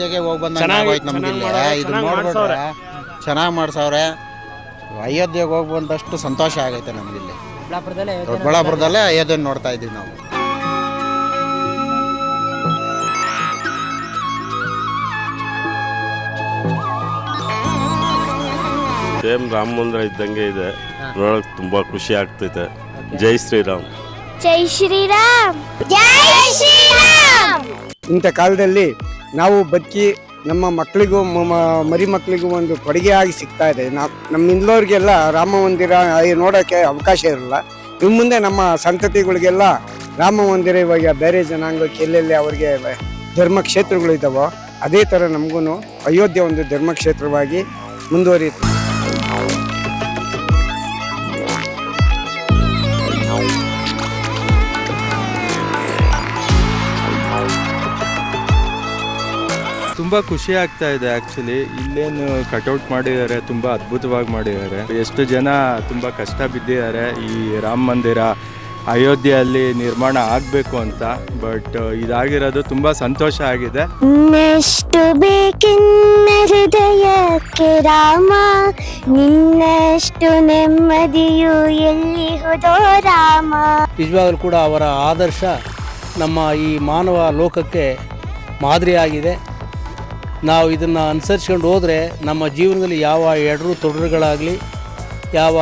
ಅಯೋಧ್ಯೆಗೆ ಹೋಗಿ ಬಂದ ಚೆನ್ನಾಗಿ- ನಮ್ಗೆ ಮಾಡೋರೆ, ಇದು ಚೆನ್ನಾಗಿ ನೋಡ್ಬಿಟ್ರೆ ಚೆನ್ನಾಗಿ ಮಾಡ್ಸವ್ರೆ. ಅಯೋಧ್ಯೆಗೆ ಹೋಗಿ ಬಂದಷ್ಟು ಸಂತೋಷ ಆಗೈತೆ ನಮಗಿಲ್ಲಿ ದೊಡ್ಡಬಳ್ಳಾಪುರದಲ್ಲೇ ಅಯೋಧ್ಯೆ ನೋಡ್ತಾ ಇದ್ದೀವಿ ನಾವು. ಸೇಮ್ ರಾಮ ಮಂದಿರ ಇದ್ದಂಗೆ ಇದೆ. ನೋಡಕ್ ತುಂಬಾ ಖುಷಿ ಆಗ್ತೈತೆ. ಜೈ ಶ್ರೀರಾಮ್. ಜೈ ಶ್ರೀರಾಮ್. ಜೈ ಶ್ರೀರಾಮ್. ಇಂಥ ಕಾಲದಲ್ಲಿ ನಾವು ಬದುಕಿ ನಮ್ಮ ಮಕ್ಕಳಿಗೂ ಮರಿ ಮಕ್ಕಳಿಗೂ ಒಂದು ಕೊಡುಗೆ ಆಗಿ ಸಿಗ್ತಾ ಇದೆ. ನಾವು ನಮ್ಮ ಇಂದ್ಲವ್ರಿಗೆಲ್ಲ ರಾಮ ಮಂದಿರ ನೋಡೋಕ್ಕೆ ಅವಕಾಶ ಇರಲ್ಲ. ಇನ್ನು ಮುಂದೆ ನಮ್ಮ ಸಂತತಿಗಳಿಗೆಲ್ಲ ರಾಮ ಮಂದಿರ ಇವಾಗ ಬೇರೆ ಜನಾಂಗಕ್ಕೆ ಎಲ್ಲೆಲ್ಲಿ ಅವರಿಗೆ ಧರ್ಮಕ್ಷೇತ್ರಗಳು ಕ್ಷೇತ್ರಗಳಿದ್ದಾವೋ ಅದೇ ಥರ ನಮಗೂ ಅಯೋಧ್ಯೆ ಒಂದು ಧರ್ಮಕ್ಷೇತ್ರವಾಗಿ ಮುಂದುವರಿಯುತ್ತೆ. ತುಂಬ ಖುಷಿ ಆಗ್ತಾ ಇದೆ ಆ್ಯಕ್ಚುಲಿ ಇಲ್ಲೇನು ಕಟೌಟ್ ಮಾಡಿದ್ದಾರೆ ತುಂಬ ಅದ್ಭುತವಾಗಿ ಮಾಡಿದ್ದಾರೆ. ಎಷ್ಟು ಜನ ತುಂಬ ಕಷ್ಟ ಬಿದ್ದಿದ್ದಾರೆ ಈ ರಾಮ ಮಂದಿರ ಅಯೋಧ್ಯೆಯಲ್ಲಿ ನಿರ್ಮಾಣ ಆಗಬೇಕು ಅಂತ. ಬಟ್ ಇದಾಗಿರೋದು ತುಂಬ ಸಂತೋಷ ಆಗಿದೆ. ನಿನ್ನಷ್ಟು ಬೇಕಿನ್ನ ಹೃದಯಕ್ಕೆ ರಾಮ ನಿನ್ನಷ್ಟು ನೆಮ್ಮದಿಯು ಎಲ್ಲಿ ಹೋದೋ ರಾಮ. ನಿಜವಾಗಲೂ ಕೂಡ ಅವರ ಆದರ್ಶ ನಮ್ಮ ಈ ಮಾನವ ಲೋಕಕ್ಕೆ ಮಾದರಿಯಾಗಿದೆ. ನಾವು ಇದನ್ನು ಅನುಸರಿಸ್ಕೊಂಡು ಹೋದರೆ ನಮ್ಮ ಜೀವನದಲ್ಲಿ ಯಾವ ಎಡರು ತೊಡರುಗಳಾಗಲಿ, ಯಾವ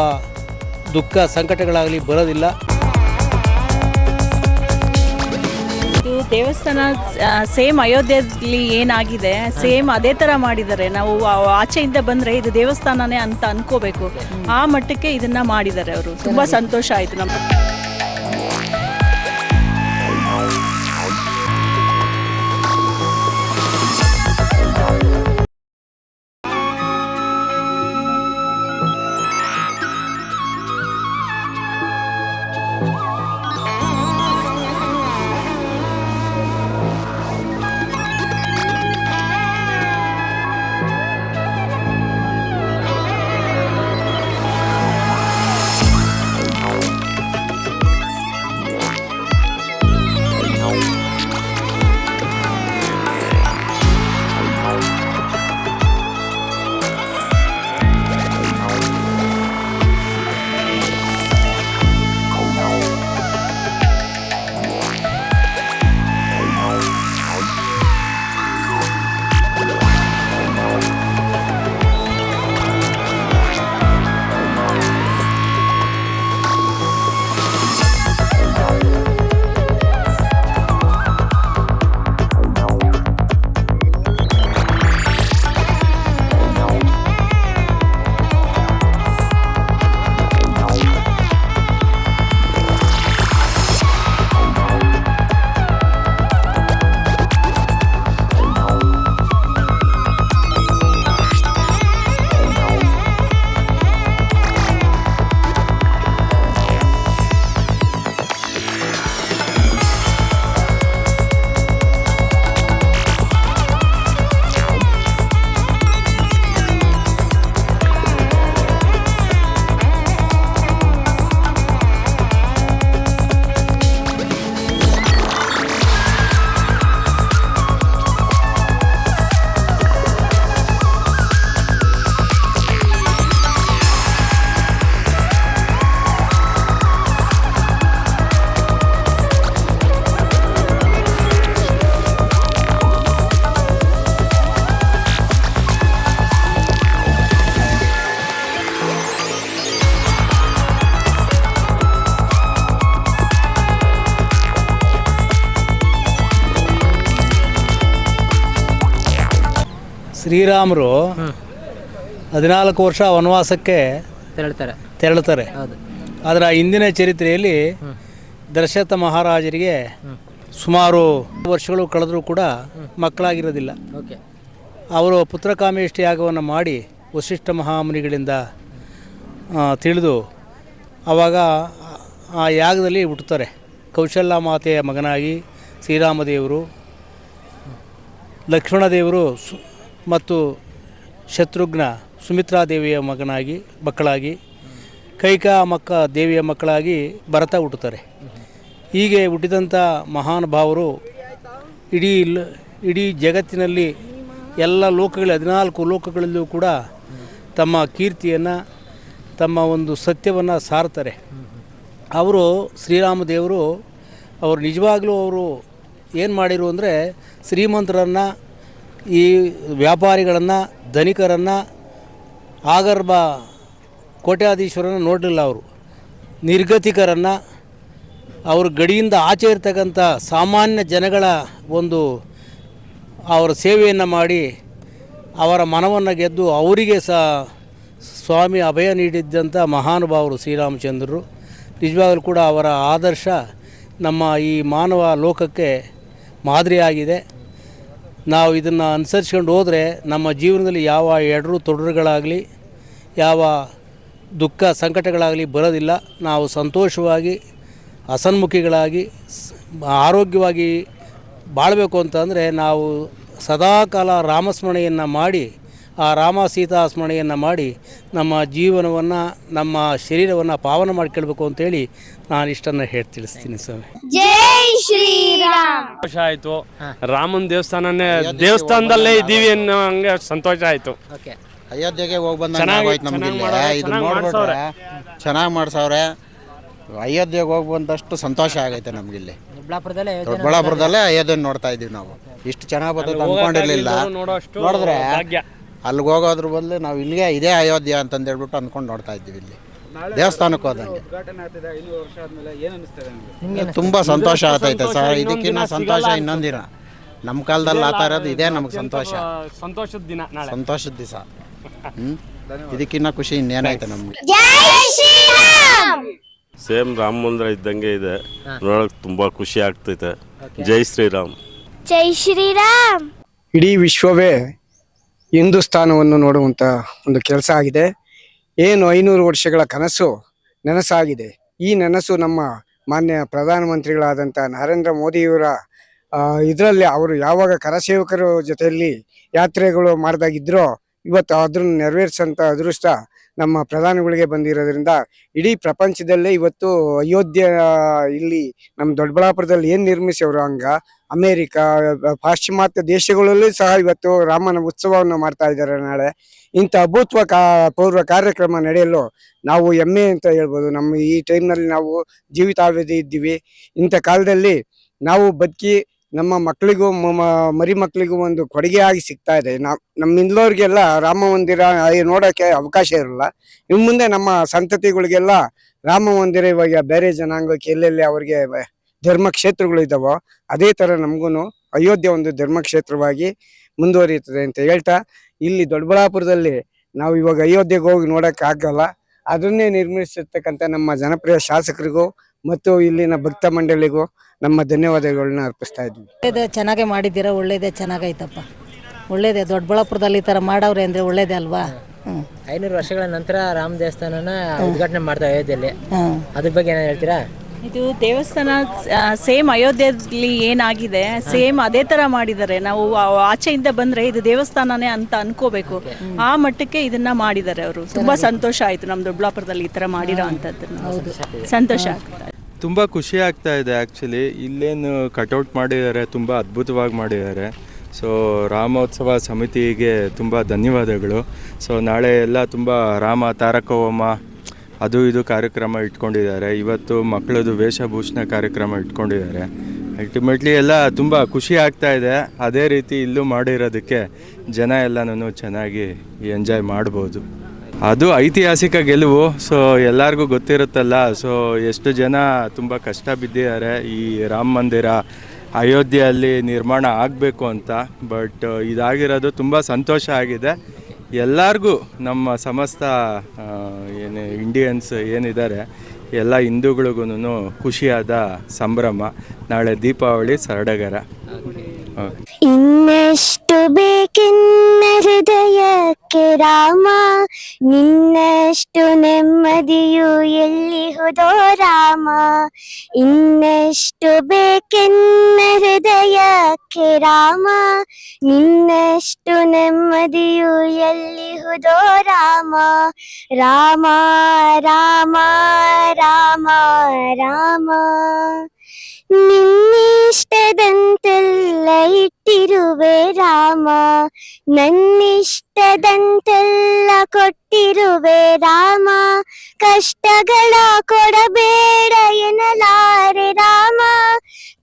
ದುಃಖ ಸಂಕಟಗಳಾಗಲಿ ಬರೋದಿಲ್ಲ. ಇದು ದೇವಸ್ಥಾನ ಸೇಮ್ ಅಯೋಧ್ಯೆಯಲ್ಲಿ ಏನಾಗಿದೆ ಸೇಮ್ ಅದೇ ಥರ ಮಾಡಿದ್ದಾರೆ. ನಾವು ಆಚೆಯಿಂದ ಬಂದರೆ ಇದು ದೇವಸ್ಥಾನನೇ ಅಂತ ಅನ್ಕೋಬೇಕು. ಆ ಮಟ್ಟಕ್ಕೆ ಇದನ್ನು ಮಾಡಿದ್ದಾರೆ ಅವರು. ತುಂಬ ಸಂತೋಷ ಆಯಿತು ನಮ್ಗೆ. ಶ್ರೀರಾಮರು ಹದಿನಾಲ್ಕು ವರ್ಷ ವನವಾಸಕ್ಕೆ ತೆರಳ್ತಾರೆ. ತೆರಳುತ್ತಾರೆ ಆ ಹಿಂದಿನ ಚರಿತ್ರೆಯಲ್ಲಿ ದಶರಥ ಮಹಾರಾಜರಿಗೆ ಸುಮಾರು ವರ್ಷಗಳು ಕಳೆದರೂ ಕೂಡ ಮಕ್ಕಳಾಗಿರೋದಿಲ್ಲ. ಓಕೆ. ಅವರು ಪುತ್ರಕಾಮೇಷ್ಠಿ ಯಾಗವನ್ನು ಮಾಡಿ ವಶಿಷ್ಠ ಮಹಾಮುನಿಗಳಿಂದ ತಿಳಿದು ಆವಾಗ ಆ ಯಾಗದಲ್ಲಿ ಹುಟ್ಟುತ್ತಾರೆ. ಕೌಶಲ್ಯ ಮಾತೆಯ ಮಗನಾಗಿ ಶ್ರೀರಾಮದೇವರು ಲಕ್ಷ್ಮಣದೇವರು ಸು ಮತ್ತು ಶತ್ರುಘ್ನ ಸುಮಿತ್ರಾದೇವಿಯ ಮಗನಾಗಿ, ಮಕ್ಕಳಾಗಿ, ಕೈಕಾ ಮಕ್ಕ ದೇವಿಯ ಮಕ್ಕಳಾಗಿ ಭರತ ಹುಟ್ಟುತ್ತಾರೆ. ಹೀಗೆ ಹುಟ್ಟಿದಂಥ ಮಹಾನುಭಾವರು ಇಡೀ ಇಡೀ ಜಗತ್ತಿನಲ್ಲಿ ಎಲ್ಲ ಲೋಕಗಳ ಹದಿನಾಲ್ಕು ಲೋಕಗಳಲ್ಲೂ ಕೂಡ ತಮ್ಮ ಕೀರ್ತಿಯನ್ನು, ತಮ್ಮ ಒಂದು ಸತ್ಯವನ್ನು ಸಾರ್ತಾರೆ ಅವರು ಶ್ರೀರಾಮದೇವರು, ಅವರು ನಿಜವಾಗಲೂ ಅವರು ಏನು ಮಾಡಿರು ಅಂದರೆ ಶ್ರೀಮಂತರನ್ನು ಈ ವ್ಯಾಪಾರಿಗಳನ್ನು, ಧನಿಕರನ್ನು, ಆಗರ್ಭ ಕೋಟ್ಯಾಧೀಶ್ವರನ ನೋಡಲಿಲ್ಲ ಅವರು. ನಿರ್ಗತಿಕರನ್ನು, ಅವ್ರ ಗಡಿಯಿಂದ ಆಚೆ ಇರ್ತಕ್ಕಂಥ ಸಾಮಾನ್ಯ ಜನಗಳ ಒಂದು ಅವರ ಸೇವೆಯನ್ನು ಮಾಡಿ ಅವರ ಮನವನ್ನು ಗೆದ್ದು ಅವರಿಗೆ ಸಹ ಸ್ವಾಮಿ ಅಭಯ ನೀಡಿದ್ದಂಥ ಮಹಾನುಭಾವರು ಶ್ರೀರಾಮಚಂದ್ರರು. ನಿಜವಾಗಲೂ ಕೂಡ ಅವರ ಆದರ್ಶ ನಮ್ಮ ಈ ಮಾನವ ಲೋಕಕ್ಕೆ ಮಾದರಿಯಾಗಿದೆ. ನಾವು ಇದನ್ನು ಅನುಸರಿಸ್ಕೊಂಡು ಹೋದರೆ ನಮ್ಮ ಜೀವನದಲ್ಲಿ ಯಾವ ಎಡರು ತೊಡರುಗಳಾಗಲಿ, ಯಾವ ದುಃಖ ಸಂಕಟಗಳಾಗಲಿ ಬರೋದಿಲ್ಲ. ನಾವು ಸಂತೋಷವಾಗಿ, ಅಸನ್ಮುಖಿಗಳಾಗಿ ಆರೋಗ್ಯವಾಗಿ ಬಾಳಬೇಕು ಅಂತಂದರೆ ನಾವು ಸದಾಕಾಲ ರಾಮಸ್ಮರಣೆಯನ್ನು ಮಾಡಿ, ಆ ರಾಮ ಸೀತಾ ಸ್ಮರಣೆಯನ್ನು ಮಾಡಿ ನಮ್ಮ ಜೀವನವನ್ನು, ನಮ್ಮ ಶರೀರವನ್ನು ಪಾವನ ಮಾಡ್ಕೊಳ್ಬೇಕು ಅಂತೇಳಿ ನಾನು ಇಷ್ಟನ್ನು ಹೇಳಿ ತಿಳಿಸ್ತೀನಿ ಸ್ವಾಮಿ ಶ್ರೀರಾಮ್. ಸಂತೋಷ ಆಯ್ತು. ರಾಮನ್ ದೇವಸ್ಥಾನನೇ ದೇವಸ್ಥಾನದಲ್ಲೇ ಇದ್ದೀವಿ ಅನ್ನೋ ಹಂಗೆ ಸಂತೋಷ ಆಯ್ತು. ಓಕೆ. ಅಯೋಧ್ಯೆಗೆ ಹೋಗಿ ಬಂದಂಗೆ ಚೆನ್ನಾಗಿ- ಆಗೋಯ್ತು ನಮ್ಗೆ ಚೆನ್ನಾಗಿ ಇಲ್ಲಿ. ಮಾಡೋರೆ, ಇದು ಚೆನ್ನಾಗಿ ನೋಡ್ಬಿಟ್ರೆ ಚೆನ್ನಾಗಿ ಮಾಡ್ಸವ್ರೆ. ಅಯೋಧ್ಯೆಗೆ ಹೋಗಿ ಬಂದಷ್ಟು ಸಂತೋಷ ಆಗೈತೆ ನಮ್ಗೆ ಇಲ್ಲಿ. ದೊಡ್ಡಬಳ್ಳಾಪುರದಲ್ಲೇ ಅಯೋಧ್ಯೆ ನೋಡ್ತಾ ಇದೀವಿ ನಾವು. ಇಷ್ಟು ಚೆನ್ನಾಗಿ ಬರ್ತದೆ ಅನ್ಕೊಂಡಿರ್ಲಿಲ್ಲ ನೋಡಿದ್ರೆ ಭಾಗ್ಯ. ಅಲ್ಲಿಗೆ ಹೋಗೋದ್ರ ಬದಲು ನಾವು ಇಲ್ಲಿಗೆ ಇದೇ ಅಯೋಧ್ಯೆ ಅಂತಂದೇಳ್ಬಿಟ್ಟು ಅಂದ್ಕೊಂಡು ನೋಡ್ತಾ ಇದ್ದೀವಿ ಇಲ್ಲಿ. ದೇವಸ್ಥಾನಕ್ಕೆ ಹೋದಂಗೆ. ತುಂಬ ಸಂತೋಷ ಆಗ್ತೈತೆ ಸರ್. ಇದಕ್ಕಿನ್ನ ಸಂತೋಷ ಇನ್ನೊಂದಿನ ನಮ್ಮ ಕಾಲದಲ್ಲಿ ಆ ಇರೋದು ಇದೇ ನಮಗೆ ಸಂತೋಷ. ಸಂತೋಷದ ದಿನ ನಾಳೆ. ಸಂತೋಷದ ದಿವಸ. ಹ್ಮ್? ಇದಕ್ಕಿನ್ನ ಖುಷಿ ಇನ್ನೇನಾಯ್ತು ನಮ್ಗೆ? ಜೈ ಶ್ರೀರಾಮ್! ಸೇಮ್ ರಾಮ ಮಂದಿರ ಇದ್ದಂಗೆ ಇದೆ. ನೋಡಕ್ ತುಂಬಾ ಖುಷಿ ಆಗ್ತೈತೆ. ಜೈ ಶ್ರೀರಾಮ್. ಜೈ ಶ್ರೀರಾಮ್! ಇಡೀ ವಿಶ್ವವೇ ಹಿಂದೂಸ್ಥಾನವನ್ನು ನೋಡುವಂತ ಒಂದು ಕೆಲಸ ಆಗಿದೆ. ಏನು ಐನೂರು ವರ್ಷಗಳ ಕನಸು ನನಸಾಗಿದೆ. ಈ ನನಸು ನಮ್ಮ ಮಾನ್ಯ ಪ್ರಧಾನಮಂತ್ರಿಗಳಾದಂಥ ನರೇಂದ್ರ ಮೋದಿಯವರ ಇದರಲ್ಲಿ ಅವರು ಯಾವಾಗ ಕರಸೇವಕರ ಜೊತೆಯಲ್ಲಿ ಯಾತ್ರೆಗಳು ಮಾಡ್ದಾಗಿದ್ರೋ, ಇವತ್ತು ಅದನ್ನು ನೆರವೇರಿಸೋಂಥ ಅದೃಷ್ಟ ನಮ್ಮ ಪ್ರಧಾನಗಳಿಗೆ ಬಂದಿರೋದ್ರಿಂದ ಇಡೀ ಪ್ರಪಂಚದಲ್ಲೇ ಇವತ್ತು ಅಯೋಧ್ಯೆ ಇಲ್ಲಿ ನಮ್ಮ ದೊಡ್ಡಬಳ್ಳಾಪುರದಲ್ಲಿ ಏನು ನಿರ್ಮಿಸಿದ್ರು ಹಂಗ? ಅಮೇರಿಕ ಪಾಶ್ಚಿಮಾತ್ಯ ದೇಶಗಳಲ್ಲೂ ಸಹ ಇವತ್ತು ರಾಮನ ಉತ್ಸವವನ್ನು ಮಾಡ್ತಾ ಇದ್ದಾರೆ ನಾಳೆ. ಇಂಥ ಅಭೂತ್ವ ಪೂರ್ವ ಕಾರ್ಯಕ್ರಮ ನಡೆಯಲು ನಾವು ಹೆಮ್ಮೆ ಅಂತ ಹೇಳ್ಬೋದು. ನಮ್ಮ ಈ ಟೈಮ್ನಲ್ಲಿ ನಾವು ಜೀವಿತಾವಧಿ ಇದ್ದೀವಿ. ಇಂಥ ಕಾಲದಲ್ಲಿ ನಾವು ಬದುಕಿ ನಮ್ಮ ಮಕ್ಕಳಿಗೂ ಮರಿ ಮಕ್ಕಳಿಗೂ ಒಂದು ಕೊಡುಗೆ ಆಗಿ ಸಿಗ್ತಾ ಇದೆ. ನಮ್ಮ ಹಿಂದ್ಲೋರಿಗೆಲ್ಲ ರಾಮ ಮಂದಿರ ನೋಡೋಕ್ಕೆ ಅವಕಾಶ ಇರಲ್ಲ. ಇನ್ನು ಮುಂದೆ ನಮ್ಮ ಸಂತತಿಗಳಿಗೆಲ್ಲ ರಾಮ ಮಂದಿರ ಇವಾಗ ಬೇರೆ ಜನಾಂಗಕ್ಕೆ ಎಲ್ಲೆಲ್ಲಿ ಅವ್ರಿಗೆ ಧರ್ಮ ಕ್ಷೇತ್ರಗಳು ಇದ್ದಾವೋ ಅದೇ ಥರ ನಮಗೂ ಅಯೋಧ್ಯೆ ಒಂದು ಧರ್ಮಕ್ಷೇತ್ರವಾಗಿ ಮುಂದುವರಿಯುತ್ತದೆ ಅಂತ ಹೇಳ್ತಾ, ಇಲ್ಲಿ ದೊಡ್ಡಬಳ್ಳಾಪುರದಲ್ಲಿ ನಾವು ಇವಾಗ ಅಯೋಧ್ಯೆಗೆ ಹೋಗಿ ನೋಡೋಕ್ಕಾಗಲ್ಲ. ಅದನ್ನೇ ನಿರ್ಮಿಸಿರ್ತಕ್ಕಂಥ ನಮ್ಮ ಜನಪ್ರಿಯ ಶಾಸಕರಿಗೂ ಮತ್ತು ಇಲ್ಲಿನ ಭಕ್ತ ಮಂಡಳಿಗೂ ನಮ್ಮ ಧನ್ಯವಾದಗಳನ್ನ ಅರ್ಪಿಸ್ತಾ ಇದ್ವಿ. ಒಳ್ಳೇದೇ ಚೆನ್ನಾಗೇ ಮಾಡಿದ್ದೀರಾ ಒಳ್ಳೇದೇ ಚೆನ್ನಾಗೈತಪ್ಪ ಒಳ್ಳೇದೇ ದೊಡ್ಡಬಳ್ಳಾಪುರದಲ್ಲಿ ಈ ತರ ಮಾಡವ್ರೆ ಅಂದರೆ ಒಳ್ಳೇದೇ ಅಲ್ವಾ? ಹ್ಞೂ ಐನೂರು ವರ್ಷಗಳ ನಂತರ ರಾಮ ದೇವಸ್ಥಾನನ ಉದ್ಘಾಟನೆ ಮಾಡ್ತಾ ಅಯೋಧ್ಯೆಯಲ್ಲಿ ಅದ್ರ ಬಗ್ಗೆ ಏನಾದ್ರು ಹೇಳ್ತೀರಾ? ಇದು ದೇವಸ್ಥಾನ ಸೇಮ್ ಅಯೋಧ್ಯೆಯಲ್ಲಿ ಏನಾಗಿದೆ ಸೇಮ್ ಅದೇ ತರ ಮಾಡಿದ್ದಾರೆ. ನಾವು ಆಚೆಯಿಂದ ಬಂದ್ರೆ ಇದು ದೇವಸ್ಥಾನನೇ ಅಂತ ಅನ್ಕೋಬೇಕು. ಆ ಮಟ್ಟಕ್ಕೆ ಇದನ್ನ ಮಾಡಿದ್ದಾರೆ ಅವರು. ತುಂಬಾ ಸಂತೋಷ ಆಯ್ತು ನಮ್ಮ ದೊಡ್ಡಬಳ್ಳಾಪುರದಲ್ಲಿ ಈ ತರ ಮಾಡಿರೋ ಅಂತದ್ದು ಸಂತೋಷ ಆಗ್ತದೆ ತುಂಬ ಖುಷಿ ಆಗ್ತಾ ಇದೆ ಆ್ಯಕ್ಚುಲಿ ಇಲ್ಲೇನು ಕಟೌಟ್ ಮಾಡಿದ್ದಾರೆ ತುಂಬ ಅದ್ಭುತವಾಗಿ ಮಾಡಿದ್ದಾರೆ. ಸೊ ರಾಮೋತ್ಸವ ಸಮಿತಿಗೆ ತುಂಬ ಧನ್ಯವಾದಗಳು. ಸೊ ನಾಳೆ ಎಲ್ಲ ತುಂಬ ರಾಮ ತಾರಕ ಹೋಮ ಅದು ಇದು ಕಾರ್ಯಕ್ರಮ ಇಟ್ಕೊಂಡಿದ್ದಾರೆ. ಇವತ್ತು ಮಕ್ಕಳದು ವೇಷಭೂಷಣ ಕಾರ್ಯಕ್ರಮ ಇಟ್ಕೊಂಡಿದ್ದಾರೆ. ಅಲ್ಟಿಮೇಟ್ಲಿ ಎಲ್ಲ ತುಂಬ ಖುಷಿ ಆಗ್ತಾ ಇದೆ. ಅದೇ ರೀತಿ ಇಲ್ಲೂ ಮಾಡಿರೋದಕ್ಕೆ ಜನ ಎಲ್ಲನೂ ಚೆನ್ನಾಗಿ ಎಂಜಾಯ್ ಮಾಡ್ಬೋದು. ಅದು ಐತಿಹಾಸಿಕ ಗೆಲುವು. ಸೊ ಎಲ್ಲರಿಗೂ ಗೊತ್ತಿರುತ್ತಲ್ಲ. ಸೊ ಎಷ್ಟು ಜನ ತುಂಬ ಕಷ್ಟ ಬಿದ್ದಿದ್ದಾರೆ. ಈ ರಾಮ ಮಂದಿರ ಅಯೋಧ್ಯೆಯಲ್ಲಿ ನಿರ್ಮಾಣ ಆಗಬೇಕು ಅಂತ. ಬಟ್ ಇದಾಗಿರೋದು ತುಂಬ ಸಂತೋಷ ಆಗಿದೆ. ಎಲ್ಲರಿಗೂ ನಮ್ಮ ಸಮಸ್ತ ಏನು ಇಂಡಿಯನ್ಸ್ ಏನಿದ್ದಾರೆ, ಎಲ್ಲ ಹಿಂದೂಗಳಿಗೂ ಖುಷಿಯಾದ ಸಂಭ್ರಮ. ನಾಳೆ ದೀಪಾವಳಿ, ಸರಡಗರ. ಇನ್ನಷ್ಟು ಬೇಕೆನ್ನ ಹೃದಯಕ್ಕೆ ರಾಮ, ನಿನ್ನಷ್ಟು ನೆಮ್ಮದಿಯು ಎಲ್ಲಿ ಹೋದೋ ರಾಮ. ಇನ್ನೆಷ್ಟು ಬೇಕೆನ್ನ ಹೃದಯಕ್ಕೆ ರಾಮ, ನಿನ್ನಷ್ಟು ನೆಮ್ಮದಿಯು ಎಲ್ಲಿಹುದೋ ರಾಮ? ರಾಮ ರಾಮ ರಾಮ ರಾಮ. ನಿನ್ನಿಷ್ಟದಂತೆಲ್ಲ ಇಟ್ಟಿರುವೆ ರಾಮ. ನನ್ನಿಷ್ಟದಂತೆಲ್ಲ ಕೊಟ್ಟಿರುವೆ ರಾಮ. ಕಷ್ಟಗಳ ಕೊಡಬೇಡ ಎನ್ನಲಾರೆ ರಾಮ.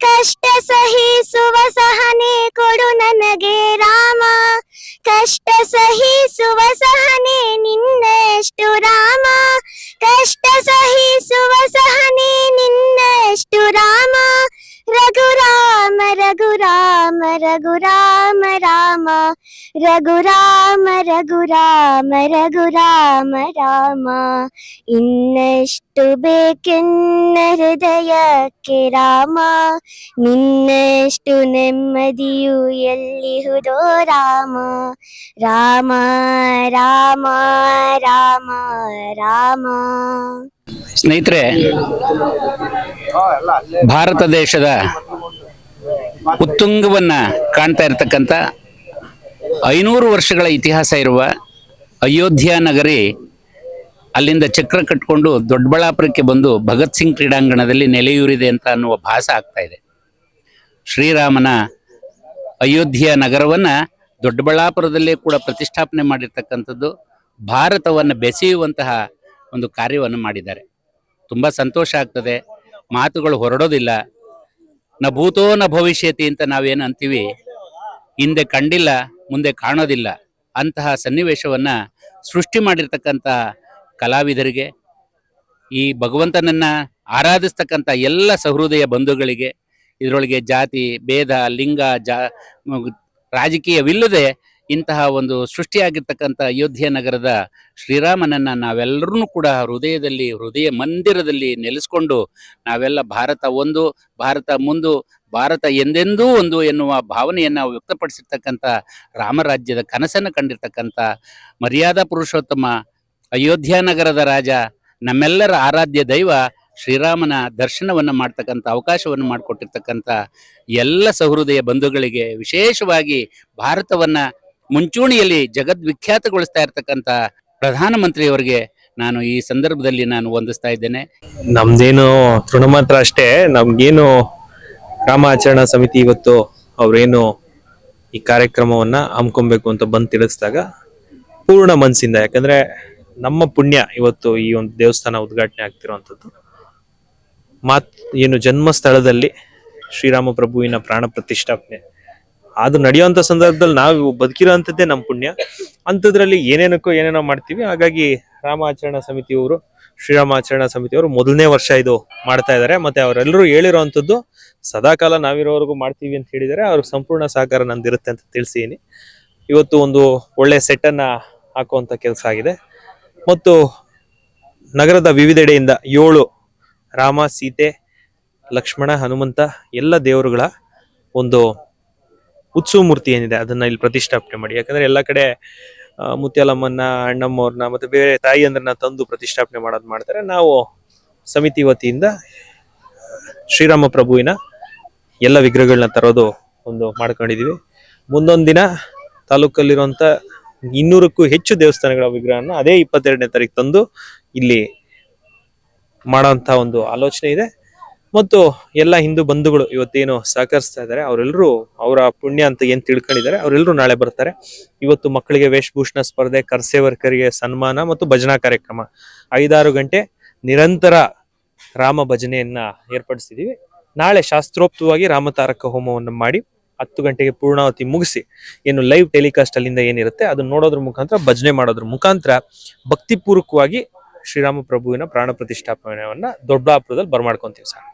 ಕಷ್ಟ ಸಹಿಸುವ ಸಹನೆ ಕೊಡು ನನಗೆ ರಾಮ. ಕಷ್ಟ ಸಹಿಸುವ ಸಹನೆ ನಿನ್ನಷ್ಟು ರಾಮ. ಕಷ್ಟ ಸಹಿಸುವ ಸಹನೆ ನಿನ್ನಷ್ಟು ರಾಮ. ರಘುರಾಮ ರಘುರಾಮ ರಘು ರಾಮ ರಘು ರಾಮ ರಘು ರಾಮ ಇನ್ನಷ್ಟು ಬೇಕೆನ್ನ ಹೃದಯಕ್ಕೆ ರಾಮ, ನಿನ್ನಷ್ಟು ನೆಮ್ಮದಿಯು ಎಲ್ಲಿಹುದೋ ರಾಮ. ರಾಮ ರಾಮ ರಾಮ ರಾಮ. ಸ್ನೇಹಿತರೆ, ಭಾರತ ದೇಶದ ಉತ್ತುಂಗವನ್ನ ಕಾಣ್ತಾ ಇರತಕ್ಕಂಥ ಐನೂರು ವರ್ಷಗಳ ಇತಿಹಾಸ ಇರುವ ಅಯೋಧ್ಯ ನಗರಿ ಅಲ್ಲಿಂದ ಚಕ್ರ ಕಟ್ಕೊಂಡು ದೊಡ್ಡಬಳ್ಳಾಪುರಕ್ಕೆ ಬಂದು ಭಗತ್ ಸಿಂಗ್ ಕ್ರೀಡಾಂಗಣದಲ್ಲಿ ನೆಲೆಯೂರಿದೆ ಅಂತ ಅನ್ನುವ ಭಾಸ ಆಗ್ತಾ ಇದೆ. ಶ್ರೀರಾಮನ ಅಯೋಧ್ಯ ನಗರವನ್ನ ದೊಡ್ಡಬಳ್ಳಾಪುರದಲ್ಲೇ ಕೂಡ ಪ್ರತಿಷ್ಠಾಪನೆ ಮಾಡಿರ್ತಕ್ಕಂಥದ್ದು, ಭಾರತವನ್ನು ಬೆಸೆಯುವಂತಹ ಒಂದು ಕಾರ್ಯವನ್ನು ಮಾಡಿದ್ದಾರೆ. ತುಂಬ ಸಂತೋಷ ಆಗ್ತದೆ. ಮಾತುಗಳು ಹೊರಡೋದಿಲ್ಲ. ನ ಭೂತೋ ನ ಭವಿಷ್ಯತಿ ಅಂತ ನಾವೇನು ಅಂತೀವಿ, ಹಿಂದೆ ಕಂಡಿಲ್ಲ, ಮುಂದೆ ಕಾಣೋದಿಲ್ಲ ಅಂತಹ ಸನ್ನಿವೇಶವನ್ನ ಸೃಷ್ಟಿ ಮಾಡಿರ್ತಕ್ಕಂಥ ಕಲಾವಿದರಿಗೆ, ಈ ಭಗವಂತನನ್ನ ಆರಾಧಿಸ್ತಕ್ಕಂಥ ಎಲ್ಲ ಸಹೃದಯ ಬಂಧುಗಳಿಗೆ, ಇದರೊಳಗೆ ಜಾತಿ, ಭೇದ, ಲಿಂಗ, ಜಾ, ರಾಜಕೀಯವಿಲ್ಲದೆ ಇಂತಹ ಒಂದು ಸೃಷ್ಟಿಯಾಗಿರ್ತಕ್ಕಂಥ ಅಯೋಧ್ಯೆ ನಗರದ ಶ್ರೀರಾಮನನ್ನು ನಾವೆಲ್ಲರೂ ಕೂಡ ಹೃದಯದಲ್ಲಿ, ಹೃದಯ ಮಂದಿರದಲ್ಲಿ ನೆಲೆಸ್ಕೊಂಡು ನಾವೆಲ್ಲ ಭಾರತ ಒಂದು, ಭಾರತ ಮುಂದು, ಭಾರತ ಎಂದೆಂದೂ ಒಂದು ಎನ್ನುವ ಭಾವನೆಯನ್ನು ವ್ಯಕ್ತಪಡಿಸಿರ್ತಕ್ಕಂಥ ರಾಮರಾಜ್ಯದ ಕನಸನ್ನು ಕಂಡಿರ್ತಕ್ಕಂಥ ಮರ್ಯಾದಾ ಪುರುಷೋತ್ತಮ ಅಯೋಧ್ಯ ನಗರದ ರಾಜ, ನಮ್ಮೆಲ್ಲರ ಆರಾಧ್ಯ ದೈವ ಶ್ರೀರಾಮನ ದರ್ಶನವನ್ನು ಮಾಡ್ತಕ್ಕಂಥ ಅವಕಾಶವನ್ನು ಮಾಡಿಕೊಟ್ಟಿರ್ತಕ್ಕಂಥ ಎಲ್ಲ ಸಹೃದಯ ಬಂಧುಗಳಿಗೆ ವಿಶೇಷವಾಗಿ ಭಾರತವನ್ನ ಮುಂಚೂಣಿಯಲ್ಲಿ ಜಗದ್ವಿಖ್ಯಾತಗೊಳಿಸ್ತಾ ಇರ್ತಕ್ಕಂಥ ಪ್ರಧಾನಮಂತ್ರಿಯವರಿಗೆ ನಾನು ಈ ಸಂದರ್ಭದಲ್ಲಿ ನಾನು ವಂದಿಸ್ತಾ ಇದ್ದೇನೆ. ನಮ್ದೇನು ತೃಣ ಮಾತ್ರ ಅಷ್ಟೇ, ನಮ್ಗೇನು ರಾಮಾಚರಣಾ ಸಮಿತಿ ಇವತ್ತು ಅವರೇನು ಈ ಕಾರ್ಯಕ್ರಮವನ್ನ ಹಮ್ಕೊಬೇಕು ಅಂತ ಬಂದು ತಿಳಿಸಿದಾಗ ಪೂರ್ಣ ಮನಸ್ಸಿಂದ, ಯಾಕಂದ್ರೆ ನಮ್ಮ ಪುಣ್ಯ ಇವತ್ತು ಈ ಒಂದು ದೇವಸ್ಥಾನ ಉದ್ಘಾಟನೆ ಆಗ್ತಿರುವಂಥದ್ದು. ಮಾತ್, ಏನು ಜನ್ಮ ಸ್ಥಳದಲ್ಲಿ ಶ್ರೀರಾಮ ಪ್ರಭುವಿನ ಪ್ರಾಣ ಪ್ರತಿಷ್ಠಾಪನೆ ಅದು ನಡೆಯುವಂತ ಸಂದರ್ಭದಲ್ಲಿ ನಾವು ಬದುಕಿರೋಂಥದ್ದೇ ನಮ್ಮ ಪುಣ್ಯ. ಅಂಥದ್ರಲ್ಲಿ ಏನೇನಕ್ಕೋ ಏನೇನೋ ಮಾಡ್ತೀವಿ. ಹಾಗಾಗಿ ರಾಮಾಚರಣಾ ಸಮಿತಿಯವರು, ಶ್ರೀರಾಮಾಚರಣಾ ಸಮಿತಿಯವರು ಮೊದಲನೇ ವರ್ಷ ಇದು ಮಾಡ್ತಾ ಇದ್ದಾರೆ. ಮತ್ತೆ ಅವರೆಲ್ಲರೂ ಹೇಳಿರೋವಂಥದ್ದು ಸದಾಕಾಲ ನಾವಿರೋವರೆಗೂ ಮಾಡ್ತೀವಿ ಅಂತ ಹೇಳಿದರೆ ಅವ್ರಿಗೆ ಸಂಪೂರ್ಣ ಸಹಕಾರ ನಂದಿರುತ್ತೆ ಅಂತ ತಿಳಿಸಿದ್ದೀನಿ. ಇವತ್ತು ಒಂದು ಒಳ್ಳೆ ಸೆಟ್ಟನ್ನು ಹಾಕುವಂಥ ಕೆಲಸ ಆಗಿದೆ. ಮತ್ತು ನಗರದ ವಿವಿಧೆಡೆಯಿಂದ ಏಳು ರಾಮ, ಸೀತೆ, ಲಕ್ಷ್ಮಣ, ಹನುಮಂತ ಎಲ್ಲ ದೇವರುಗಳ ಒಂದು ಉತ್ಸವ ಮೂರ್ತಿ ಏನಿದೆ, ಅದನ್ನ ಇಲ್ಲಿ ಪ್ರತಿಷ್ಠಾಪನೆ ಮಾಡಿ. ಯಾಕಂದ್ರೆ ಎಲ್ಲ ಕಡೆ ಮುತ್ಯಾಲಮ್ಮನ್ನ, ಅಣ್ಣಮ್ಮವ್ರನ್ನ ಮತ್ತೆ ಬೇರೆ ತಾಯಿಯಂದ್ರನ್ನ ತಂದು ಪ್ರತಿಷ್ಠಾಪನೆ ಮಾಡೋದು ಮಾಡ್ತಾರೆ. ನಾವು ಸಮಿತಿ ವತಿಯಿಂದ ಶ್ರೀರಾಮ ಪ್ರಭುವಿನ ಎಲ್ಲ ವಿಗ್ರಹಗಳನ್ನ ತರೋದು ಒಂದು ಮಾಡ್ಕೊಂಡಿದೀವಿ. ಮುಂದೊಂದು ದಿನ ತಾಲೂಕಲ್ಲಿರುವಂತ ಇನ್ನೂರಕ್ಕೂ ಹೆಚ್ಚು ದೇವಸ್ಥಾನಗಳ ವಿಗ್ರಹನ ಅದೇ ಇಪ್ಪತ್ತೆರಡನೇ ತಾರೀಕು ತಂದು ಇಲ್ಲಿ ಮಾಡೋಂಥ ಒಂದು ಆಲೋಚನೆ ಇದೆ. ಮತ್ತು ಎಲ್ಲ ಹಿಂದೂ ಬಂಧುಗಳು ಇವತ್ತೇನು ಸಹಕರಿಸ್ತಾ ಇದ್ದಾರೆ ಅವರೆಲ್ಲರೂ ಅವರ ಪುಣ್ಯ ಅಂತ ಏನ್ ತಿಳ್ಕೊಂಡಿದ್ದಾರೆ ಅವರೆಲ್ಲರೂ ನಾಳೆ ಬರ್ತಾರೆ. ಇವತ್ತು ಮಕ್ಕಳಿಗೆ ವೇಷಭೂಷಣ ಸ್ಪರ್ಧೆ, ಕರ್ಸೇವರ್ಕರಿಗೆ ಸನ್ಮಾನ ಮತ್ತು ಭಜನಾ ಕಾರ್ಯಕ್ರಮ. ಐದಾರು ಗಂಟೆ ನಿರಂತರ ರಾಮ ಭಜನೆಯನ್ನ ಏರ್ಪಡಿಸಿದೀವಿ. ನಾಳೆ ಶಾಸ್ತ್ರೋಕ್ತವಾಗಿ ರಾಮತಾರಕ ಹೋಮವನ್ನು ಮಾಡಿ ಹತ್ತು ಗಂಟೆಗೆ ಪೂರ್ಣಾವತಿ ಮುಗಿಸಿ ಏನು ಲೈವ್ ಟೆಲಿಕಾಸ್ಟ್ ಅಲ್ಲಿಂದ ಏನಿರುತ್ತೆ, ಅದನ್ನ ನೋಡೋದ್ರ ಮುಖಾಂತರ, ಭಜನೆ ಮಾಡೋದ್ರ ಮುಖಾಂತರ ಭಕ್ತಿಪೂರ್ವಕವಾಗಿ ಶ್ರೀರಾಮ ಪ್ರಭುವಿನ ಪ್ರಾಣ ಪ್ರತಿಷ್ಠಾಪನೆಯನ್ನ ದೊಡ್ಡಾಪುರದಲ್ಲಿ ಬರ್ಮಾಡ್ಕೊಂತೀವಿ ಸರ್.